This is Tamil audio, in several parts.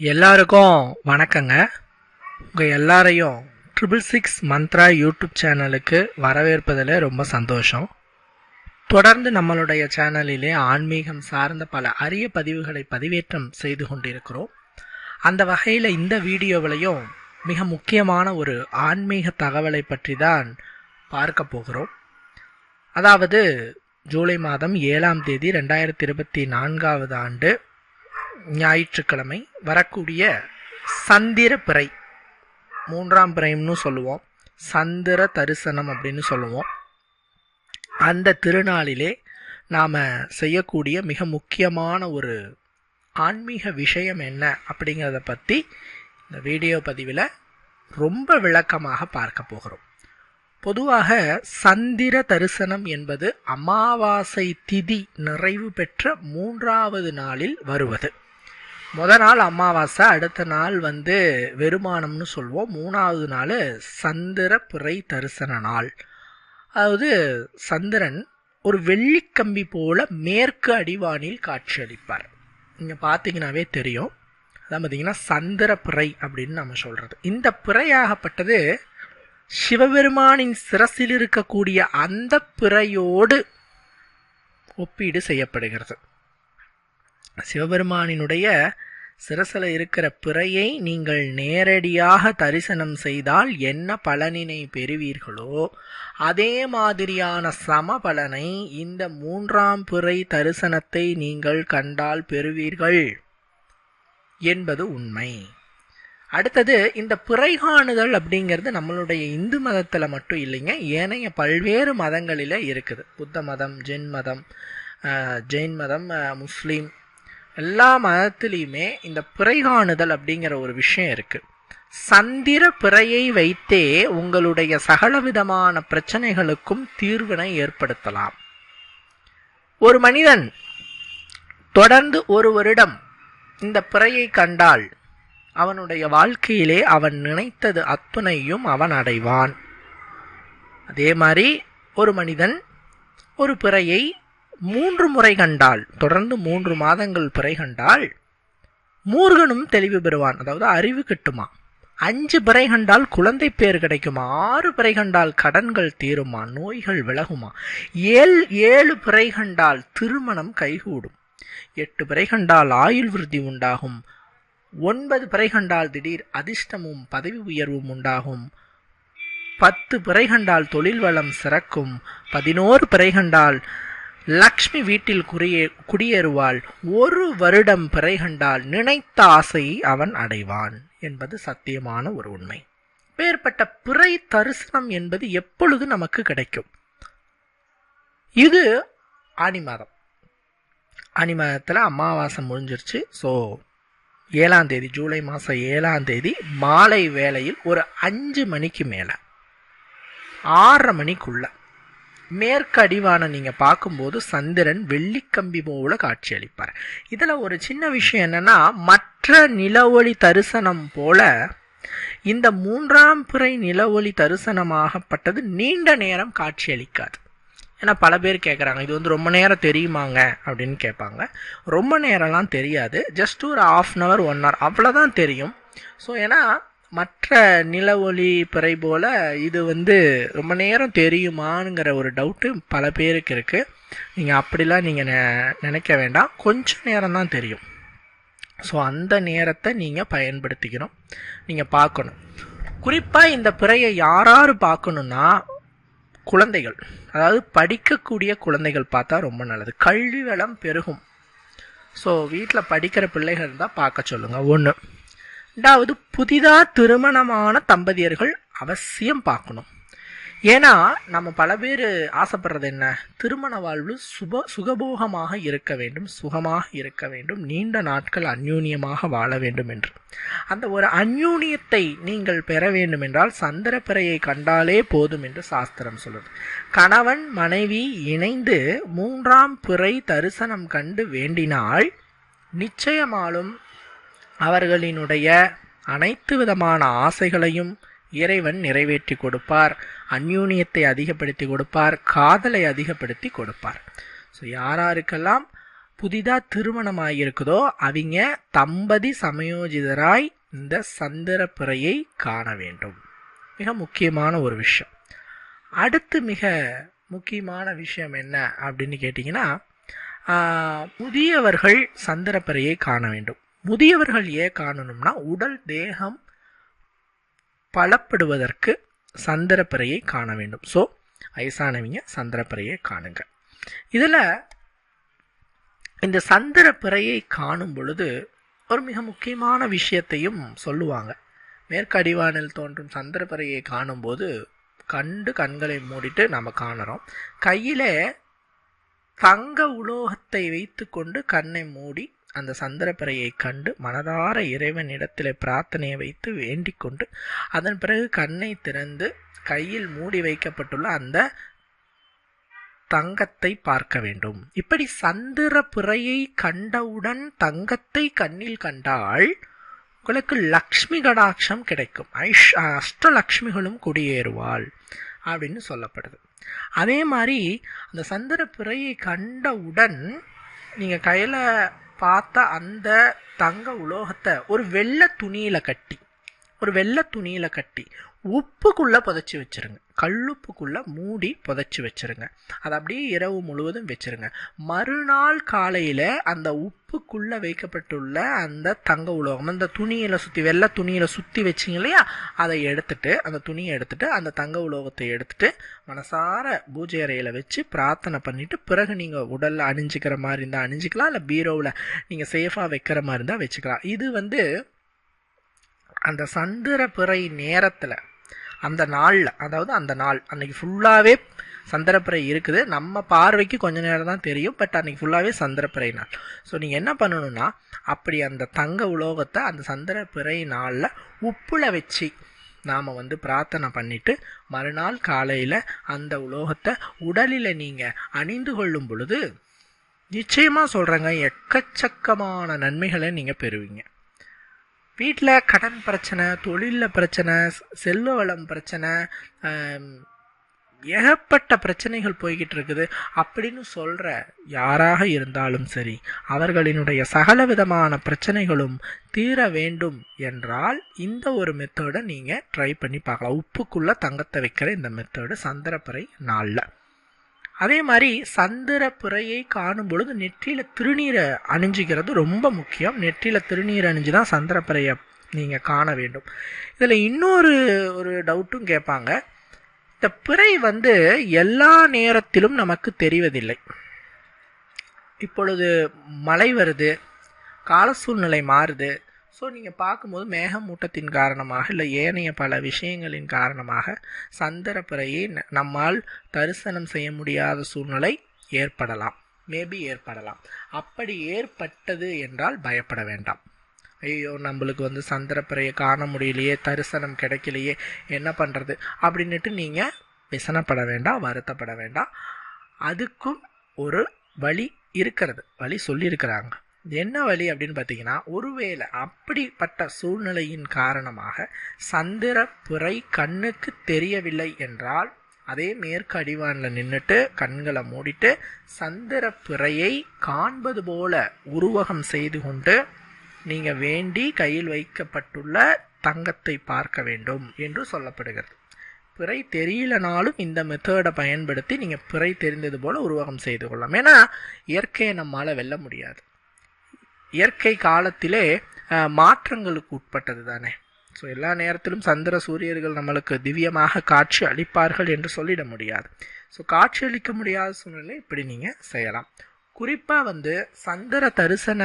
எல்லாருக்கும் வணக்கங்க. உங்கள் எல்லாரையும் ட்ரிபிள் சிக்ஸ் மந்த்ரா யூடியூப் சேனலுக்கு வரவேற்பதில் ரொம்ப சந்தோஷம். தொடர்ந்து நம்மளுடைய சேனலிலே ஆன்மீகம் சார்ந்த பல அரிய பதிவுகளை பதிவேற்றம் செய்து கொண்டிருக்கிறோம். அந்த வகையில் இந்த வீடியோவிலையும் மிக முக்கியமான ஒரு ஆன்மீக தகவலை பற்றி தான் பார்க்க போகிறோம். அதாவது ஜூலை மாதம் ஏழாம் தேதி ரெண்டாயிரத்தி இருபத்தி நான்காவது ஆண்டு ஞாயிற்றுக்கிழமை வரக்கூடிய சந்திர பிறை. மூன்றாம் பிறைன்னு சொல்லுவோம். சந்திர தரிசனம் அப்படின்னு சொல்லுவோம். அந்த திருநாளிலே நாம் செய்யக்கூடிய மிக முக்கியமான ஒரு ஆன்மீக விஷயம் என்ன அப்படிங்கிறத பற்றி இந்த வீடியோ பதிவில் ரொம்ப விளக்கமாக பார்க்க போகிறோம். பொதுவாக சந்திர தரிசனம் என்பது அமாவாசை திதி நிறைவு பெற்ற மூன்றாவது நாளில் வருவது. முத நாள் அமாவாசை அடுத்த நாள் வந்து வெறுமானம்னு சொல்லுவோம் மூணாவது நாள் சந்திர பிறை தரிசன நாள். அதாவது சந்திரன் ஒரு வெள்ளிக்கம்பி போல மேற்கு அடிவானில் காட்சியளிப்பார். நீங்கள் பார்த்தீங்கன்னாவே தெரியும். அதான் பார்த்தீங்கன்னா சந்திர பிறை அப்படின்னு நம்ம சொல்கிறது இந்த பிறையாகப்பட்டது சிவபெருமானின் சிரசில் இருக்கக்கூடிய அந்த பிறையோடு ஒப்பீடு செய்யப்படுகிறது. சிவபெருமானினுடைய சிரசில் இருக்கிற பிறையை நீங்கள் நேரடியாக தரிசனம் செய்தால் என்ன பலனினை பெறுவீர்களோ அதே மாதிரியான சம பலனை இந்த மூன்றாம் பிறை தரிசனத்தை நீங்கள் கண்டால் பெறுவீர்கள் என்பது உண்மை. அடுத்தது இந்த பிறை காணுதல் அப்படிங்கிறது நம்மளுடைய இந்து மதத்தில் மட்டும் இல்லைங்க ஏனைய பல்வேறு மதங்களில் இருக்குது. புத்த மதம் ஜென் மதம் ஜெயின் மதம் முஸ்லீம் எல்லா மதத்துலேயுமே இந்த பிறை காணுதல் அப்படிங்கிற ஒரு விஷயம் இருக்குது சந்திர பிறையை வைத்தே உங்களுடைய சகலவிதமான பிரச்சனைகளுக்கும் தீர்வினை ஏற்படுத்தலாம். ஒரு மனிதன் தொடர்ந்து ஒரு வருடம் இந்த பிறையை கண்டால் அவனுடைய வாழ்க்கையிலே அவன் நினைத்தது அத்துணையும் அவன் அடைவான். அதே மாதிரி ஒரு மனிதன் ஒரு பிறையை மூன்று முறை கண்டால் தொடர்ந்து மூன்று மாதங்கள் பிறை கண்டால் மூர்கனும் தெளிவு பெறுவான். அதாவது அறிவு கிட்டுமா? அஞ்சு பிறை கண்டால் குழந்தை பேர் கிடைக்குமா? ஆறு பிறை கண்டால் கடன்கள் தீருமா? நோய்கள் விலகுமா? ஏழு ஏழு பிறை கண்டால் திருமணம் கைகூடும். எட்டு பிறை கண்டால் ஆயுள் விருத்தி உண்டாகும். ஒன்பது பிறை கண்டால் திடீர் அதிர்ஷ்டமும் பதவி உயர்வும் உண்டாகும். பத்து பிறை கண்டால் தொழில் வளம் சிறக்கும். பதினோரு பிறை கண்டால் லக்ஷ்மி வீட்டில் குடியே குடியேறுவாள். ஒரு வருடம் பிறை கண்டால் நினைத்த ஆசையை அவன் அடைவான் என்பது சத்தியமான ஒரு உண்மை. வேறுபட்ட பிறை தரிசனம் என்பது எப்பொழுது நமக்கு கிடைக்கும்? இது ஆனி மாதம். ஆனி மாதத்தில் அமாவாசை முடிஞ்சிருச்சு. ஸோ ஏழாம் தேதி ஜூலை மாதம் ஏழாம் தேதி மாலை வேளையில் ஒரு அஞ்சு மணிக்கு மேலே ஆறரை மணிக்குள்ள மேற்கு அடிவான நீங்கள் பார்க்கும்போது சந்திரன் வெள்ளிக்கம்பி போல காட்சியளிப்பார். இதில் ஒரு சின்ன விஷயம் என்னென்னா மற்ற நிலவொளி தரிசனம் போல இந்த மூன்றாம் பிறை நிலவொளி தரிசனமாகப்பட்டது நீண்ட நேரம் காட்சியளிக்காது. ஏன்னா பல பேர் கேட்குறாங்க இது வந்து ரொம்ப நேரம் தெரியுமாங்க? அப்படின்னு கேட்பாங்க. ரொம்ப நேரம்லாம் தெரியாது. ஜஸ்ட் ஒரு half an hour one hour அவ்வளோதான் தெரியும். ஸோ ஏன்னா மற்ற நில ஒளி பிறை போல் இது வந்து ரொம்ப நேரம் தெரியுமாங்கிற ஒரு டவுட்டு பல பேருக்கு இருக்குது நீங்கள் அப்படிலாம் நீங்கள் நினைக்க வேண்டாம். கொஞ்சம் நேரம் தான் தெரியும். ஸோ அந்த நேரத்தை நீங்கள் பயன்படுத்திக்கணும். நீங்கள் பார்க்கணும். குறிப்பாக இந்த பிறையை யாராரு பார்க்கணுன்னா குழந்தைகள். அதாவது படிக்கக்கூடிய குழந்தைகள் பார்த்தா ரொம்ப நல்லது. கல்வி வளம் பெருகும். ஸோ வீட்டில் படிக்கிற பிள்ளைகள் தான் பார்க்க சொல்லுங்கள் ஒன்று ரெண்டாவது புதிதாக திருமணமான தம்பதியர்கள் அவசியம் பார்க்கணும். ஏன்னா நம்ம பல பேர் ஆசைப்படுறது என்ன? திருமண வாழ்வு சுப சுகபோகமாக இருக்க வேண்டும் சுகமாக இருக்க வேண்டும் நீண்ட நாட்கள் அந்யூன்யமாக வாழ வேண்டும் என்று. அந்த ஒரு அந்யூன்யத்தை நீங்கள் பெற வேண்டும் என்றால் சந்திரப்பிறையை கண்டாலே போதும் என்று சாஸ்திரம் சொல்லுது. கணவன் மனைவி இணைந்து மூன்றாம் பிறை தரிசனம் கண்டு வேண்டினால் நிச்சயமாலும் அவர்களினுடைய அனைத்து விதமான ஆசைகளையும் இறைவன் நிறைவேற்றி கொடுப்பார். அந்யூனியத்தை அதிகப்படுத்தி கொடுப்பார். காதலை அதிகப்படுத்தி கொடுப்பார். ஸோ யாராருக்கெல்லாம் புதிதாக திருமணம் ஆகியிருக்குதோ அவங்க தம்பதி சமயோஜிதராய் இந்த சந்திர பிறையை காண வேண்டும். மிக முக்கியமான ஒரு விஷயம். அடுத்து மிக முக்கியமான விஷயம் என்ன அப்படின்னு கேட்டிங்கன்னா புதியவர்கள் முதியவர்கள் சந்திரப்பிறையை காண வேண்டும். முதியவர்கள் ஏன் காணணும்னா உடல் தேகம் பலப்படுவதற்கு சந்திரப்பறையை காண வேண்டும். ஸோ வயசானவங்க சந்திரப்பறையை காணுங்க. இதில் இந்த சந்திரப்பறையை காணும் பொழுது ஒரு மிக முக்கியமான விஷயத்தையும் சொல்லுவாங்க. மேற்கடிவானில் தோன்றும் சந்திரப்பறையை காணும்போது கண்டு கண்களை மூடிட்டு நம்ம காணுறோம். கையில் தங்க உலோகத்தை வைத்துக்கொண்டு கண்ணை மூடி அந்த சந்திரப்பிறையை கண்டு மனதார இறைவனிடத்திலே பிரார்த்தனையை வைத்து வேண்டிக் கொண்டு அதன் பிறகு கண்ணை திறந்து கையில் மூடி வைக்கப்பட்டுள்ள அந்த தங்கத்தை பார்க்க வேண்டும். இப்படி சந்திர பிறையை கண்டவுடன் தங்கத்தை கண்ணில் கண்டால் உங்களுக்கு லக்ஷ்மி கடாட்சம் கிடைக்கும். ஐஷ் அஷ்டலக்ஷ்மிகளும் குடியேறுவாள் அப்படின்னு சொல்லப்படுது. அதே மாதிரி அந்த சந்திர பிறையை கண்டவுடன் நீங்கள் கையில் பார்த்த அந்த தங்க உலோகத்தை ஒரு வெள்ளை துணியில் கட்டி ஒரு வெள்ளை துணியில் கட்டி உப்புக்குள்ளே புதைச்சி வச்சிருங்க. கல்லுப்புக்குள்ளே மூடி புதைச்சி வச்சிருங்க. அதை அப்படியே இரவு முழுவதும் வச்சிருங்க. மறுநாள் காலையில் அந்த உப்புக்குள்ளே வைக்கப்பட்டுள்ள அந்த தங்க உலோகம் அந்த துணியில் சுற்றி வெள்ளை துணியில் சுற்றி வச்சிங்க இல்லையா? அதை எடுத்துட்டு அந்த துணியை எடுத்துட்டு அந்த தங்க உலோகத்தை எடுத்துட்டு மனசார பூஜை அறையில் வச்சு பிரார்த்தனை பண்ணிவிட்டு பிறகு நீங்கள் உடலில் அணிஞ்சிக்கிற மாதிரி இருந்தால் அணிஞ்சிக்கலாம் இல்லை பீரோவில் நீங்கள் சேஃபாக வைக்கிற மாதிரி இருந்தால் வச்சுக்கலாம். இது வந்து அந்த சந்திர பிறை நேரத்தில் அந்த நாளில் அதாவது அந்த நாள் அன்றைக்கி ஃபுல்லாகவே சந்திரப்பிறை இருக்குது. நம்ம பார்வைக்கு கொஞ்ச நேரம் தான் தெரியும் பட் அன்றைக்கி ஃபுல்லாகவே சந்திரப்பிறை நாள். ஸோ நீங்கள் என்ன பண்ணணும்னா அப்படி அந்த தங்க உலோகத்தை அந்த சந்திரப்பிறை நாளில் உப்பில் வச்சு நாம் வந்து பிரார்த்தனை பண்ணிட்டு மறுநாள் காலையில் அந்த உலோகத்தை உடலில் நீங்கள் அணிந்து கொள்ளும் பொழுது நிச்சயமாக சொல்கிறேங்க எக்கச்சக்கமான நன்மைகளை நீங்கள் பெறுவீங்க. வீட்டில் கடன் பிரச்சனை தொழிலில் பிரச்சனை செல்வ வளம் பிரச்சனை ஏகப்பட்ட பிரச்சனைகள் போய்கிட்டு இருக்குது. அப்படின்னு சொல்கிற யாராக இருந்தாலும் சரி அவர்களினுடைய சகல விதமான பிரச்சனைகளும் தீர வேண்டும் என்றால் இந்த ஒரு மெத்தடை நீங்கள் ட்ரை பண்ணி பார்க்கலாம். உப்புக்குள்ளே தங்கத்தை வைக்கிற இந்த மெத்தடு சந்திரப்பறை நாளில். அதே மாதிரி சந்திர பிறையை காணும் பொழுது நெற்றியில் திருநீரை அணிஞ்சிக்கிறது ரொம்ப முக்கியம். நெற்றியில் திருநீர் அணிஞ்சு தான் சந்திர பிறையை நீங்கள் காண வேண்டும். இதில் இன்னொரு ஒரு டவுட்டும் கேட்பாங்க. இந்த பிறை வந்து எல்லா நேரத்திலும் நமக்கு தெரிவதில்லை. இப்பொழுது மழை வருது கால சூழ்நிலை மாறுது ஸோ நீங்கள் பார்க்கும்போது மேகமூட்டத்தின் காரணமாக இல்லை ஏனைய பல விஷயங்களின் காரணமாக சந்திர ந- நம்மால் தரிசனம் செய்ய முடியாத சூழ்நிலை ஏற்படலாம். மேபி ஏற்படலாம். அப்படி ஏற்பட்டது என்றால் பயப்பட வேண்டாம். ஐயோ நம்மளுக்கு வந்து சந்திரப்பிறையை காண முடியலையே தரிசனம் கிடைக்கலையே என்ன பண்ணுறது அப்படின்னுட்டு நீங்கள் விசனப்பட வேண்டாம் வருத்தப்பட வேண்டாம். அதுக்கும் ஒரு வழி இருக்கிறது. வழி சொல்லியிருக்கிறாங்க. என்ன வழி அப்படின்னு பார்த்தீங்கன்னா ஒருவேளை அப்படிப்பட்ட சூழ்நிலையின் காரணமாக சந்திர பிறை கண்ணுக்கு தெரியவில்லை என்றால் அதே மேற்கு அடிவானில் நின்றுட்டு கண்களை மூடிட்டு சந்திர பிறையை காண்பது போல உருவகம் செய்து கொண்டு நீங்கள் வேண்டி கையில் வைக்கப்பட்டுள்ள தங்கத்தை பார்க்க வேண்டும் என்று சொல்லப்படுகிறது. பிறை தெரியலனாலும் இந்த மெத்தடை பயன்படுத்தி நீங்கள் பிறை தெரிந்தது போல உருவகம் செய்து கொள்ளலாம். ஏன்னா இயற்கையை நம்மளால் வெல்ல முடியாது. இயற்கை காலத்திலே மாற்றங்களுக்கு உட்பட்டது தானே. ஸோ எல்லா நேரத்திலும் சந்திர சூரியர்கள் நம்மளுக்கு திவ்யமாக காட்சி அளிப்பார்கள் என்று சொல்லிட முடியாது. ஸோ காட்சி அளிக்க முடியாத சூழ்நிலை இப்படி நீங்கள் செய்யலாம். குறிப்பாக வந்து சந்திர தரிசன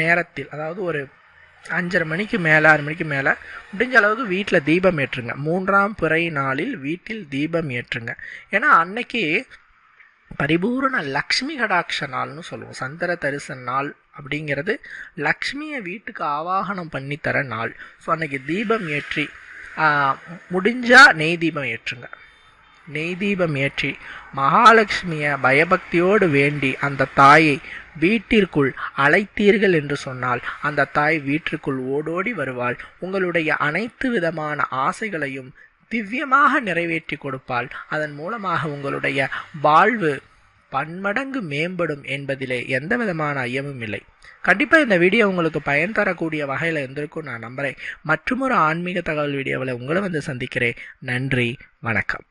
நேரத்தில் அதாவது ஒரு அஞ்சரை மணிக்கு மேலே ஆறு மணிக்கு மேலே முடிஞ்ச அளவுக்கு வீட்டில் தீபம் ஏற்றுங்க. மூன்றாம் பிறை நாளில் வீட்டில் தீபம் ஏற்றுங்க. ஏன்னா அன்னைக்கு பரிபூரண லக்ஷ்மி கடாட்ச நாள்னு சொல்லுவோம். சந்திர தரிசன நாள் அப்படிங்கிறது லக்ஷ்மியை வீட்டுக்கு ஆவாகனம் பண்ணி தர நாள். ஸோ அன்னைக்கு தீபம் ஏற்றி முடிஞ்சால் நெய் தீபம் ஏற்றுங்க. நெய் தீபம் ஏற்றி மகாலட்சுமியை பயபக்தியோடு வேண்டி அந்த தாயை வீட்டிற்குள் அழைத்தீர்கள் என்று சொன்னால் அந்த தாய் வீட்டிற்குள் ஓடோடி வருவாள். உங்களுடைய அனைத்து விதமான ஆசைகளையும் திவ்யமாக நிறைவேற்றி கொடுப்பாள். அதன் மூலமாக உங்களுடைய வாழ்வு பன்மடங்கு மேம்படும் என்பதிலே எந்த விதமான ஐயமும் இல்லை. கண்டிப்பாக இந்த வீடியோ உங்களுக்கு பயன் தரக்கூடிய வகையில் இருந்திருக்கும் நான் நம்புகிறேன் மற்றும் ஒரு ஆன்மீக தகவல் வீடியோவில் உங்களை வந்து சந்திக்கிறேன். நன்றி வணக்கம்.